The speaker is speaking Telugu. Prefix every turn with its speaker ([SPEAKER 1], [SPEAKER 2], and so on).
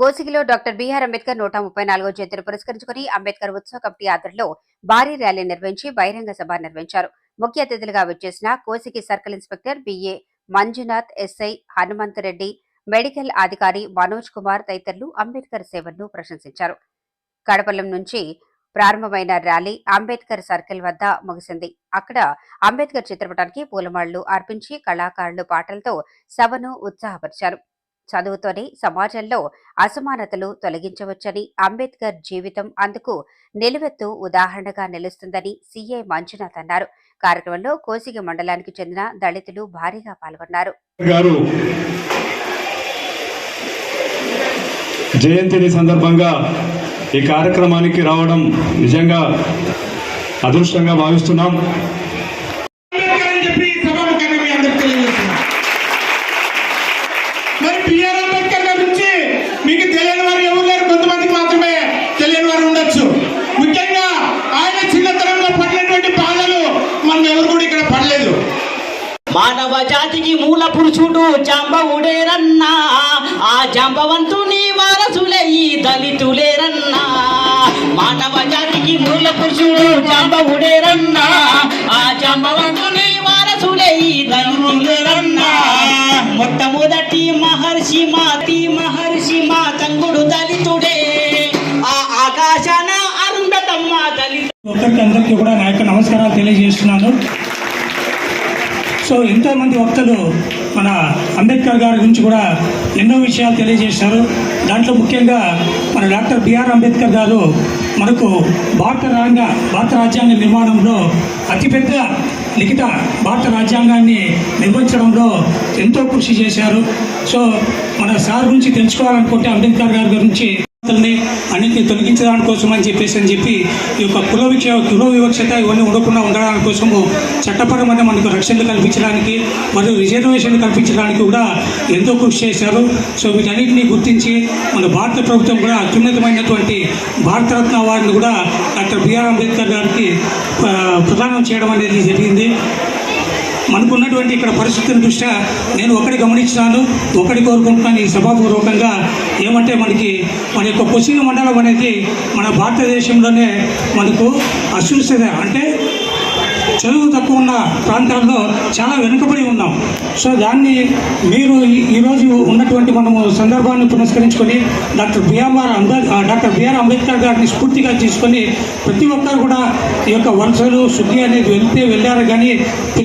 [SPEAKER 1] కోసిగిలో డాక్టర్ బిఆర్ అంబేద్కర్ నూట ముప్పై నాలుగో జయంతిని పురస్కరించుకుని అంబేద్కర్ ఉత్సవ కమిటీ ఆధ్వర్యంలో భారీ ర్యాలీ నిర్వహించి బహిరంగ సభ నిర్వహించారు. ముఖ్య అతిథులుగా వచ్చేసిన Kosigi circle inspector B A Manjunath S I Hanumanth Reddy medical అధికారి మనోజ్ కుమార్ తదితరులు అంబేద్కర్ సేవలను ప్రశంసించారు. కడపలం నుంచి ప్రారంభమైన ర్యాలీ అంబేద్కర్ సర్కిల్ వద్ద ముగిసింది. అక్కడ అంబేద్కర్ చిత్రపటానికి పూలమాళ్ళు అర్పించి కళాకారులు పాటలతో సభను ఉత్సాహపరిచారు. చదువుతోనే సమాజంలో అసమానతలు తొలగించవచ్చని అంబేద్కర్ జీవితం అందుకు నిలువెత్తు ఉదాహరణగా నిలుస్తుందని సీఐ మంజునాథ్ అన్నారు. కార్యక్రమంలో కోసిగి మండలానికి చెందిన దళితులు భారీగా పాల్గొన్నారు.
[SPEAKER 2] గారు జయంతిని సందర్భంగా ఈ కార్యక్రమానికి రావడం నిజంగా అదృష్టంగా భావిస్తున్నాం
[SPEAKER 3] అంబేద్కర్ అని చెప్పి ఈ సభాముఖంగా మీ అందరికీ తెలియజేస్తున్నాం. మరి బిఆర్ అంబేద్కర్ గారి గురించి మీకు తెలియని వారు ఎవరు లేరు కొంతమందికి మాత్రమే తెలియని వారు ఉండొచ్చు ముఖ్యంగా ఆయన చిన్నతనంలో పడినటువంటి బాధలు మనం ఎవరు కూడా ఇక్కడ పడలేదు
[SPEAKER 4] మానవ జాతికి మూల పురుషుడు జాంబవుడేరన్నా ఆ జంబవంతుని వారసులే ఈ దళితులేరన్నా. మానవ జాతికి మూల పురుషుడు జాంబవుడేరన్నా ఆ జంబవంతుని వారసులే ఈ దళితులేరన్నా. మొట్టమొదటి మహర్షి మాతి మహర్షి మా తంగుడు దళితుడే. ఆ ఆకాశాన అరుంధతమ్మ దళితుడు
[SPEAKER 5] ఒక్కరికి అందరికీ కూడా నా యొక్క నమస్కారాలు తెలియజేస్తున్నాను. సో ఎంతోమంది వక్తలు మన అంబేద్కర్ గారి గురించి కూడా ఎన్నో విషయాలు తెలియజేశారు. దాంట్లో ముఖ్యంగా మన డాక్టర్ బిఆర్ అంబేద్కర్ గారు మనకు భారత రాంగ భారత రాజ్యాంగ నిర్మాణంలో అతిపెద్ద లిఖిత భారత రాజ్యాంగాన్ని నిర్మించడంలో ఎంతో కృషి చేశారు. సో మన సార్ గురించి తెలుసుకోవాలనుకుంటే అంబేద్కర్ గారి గురించి అన్నింటినీ తొలగించడానికి కోసం అని చెప్పేసి అని చెప్పి ఈ యొక్క కుల విక్ష కుల వివక్షత ఇవన్నీ ఉండకుండా ఉండడానికి కోసము చట్టపరమైన మనకు రక్షణలు కల్పించడానికి మరియు రిజర్వేషన్లు కల్పించడానికి కూడా ఎంతో కృషి చేశారు. సో వీటన్నిటిని గుర్తించి మన భారత ప్రభుత్వం కూడా అత్యున్నతమైనటువంటి భారతరత్న అవార్డును కూడా డాక్టర్ బిఆర్ అంబేద్కర్ గారికి ప్రదానం చేయడం అనేది జరిగింది. మనకున్నటువంటి ఇక్కడ పరిస్థితుల దృష్ట్యా నేను ఒకటి గమనించినాను ఒకటి కోరుకుంటున్నాను ఈ సభాపూర్వకంగా. ఏమంటే మనకి మన యొక్క కొసిగి మండలం అనేది మన భారతదేశంలోనే మనకు అసృశ్యత అంటే చదువు తక్కువ ఉన్న ప్రాంతాల్లో చాలా వెనుకబడి ఉన్నాం. సో దాన్ని మీరు ఈరోజు ఉన్నటువంటి మనము సందర్భాన్ని పురస్కరించుకొని doctor B R Ambed doctor B R Ambedkar గారిని స్ఫూర్తిగా తీసుకొని ప్రతి ఒక్కరు కూడా ఈ యొక్క వలసలు శుద్ధి అనేది వెళ్తే వెళ్ళారు కానీ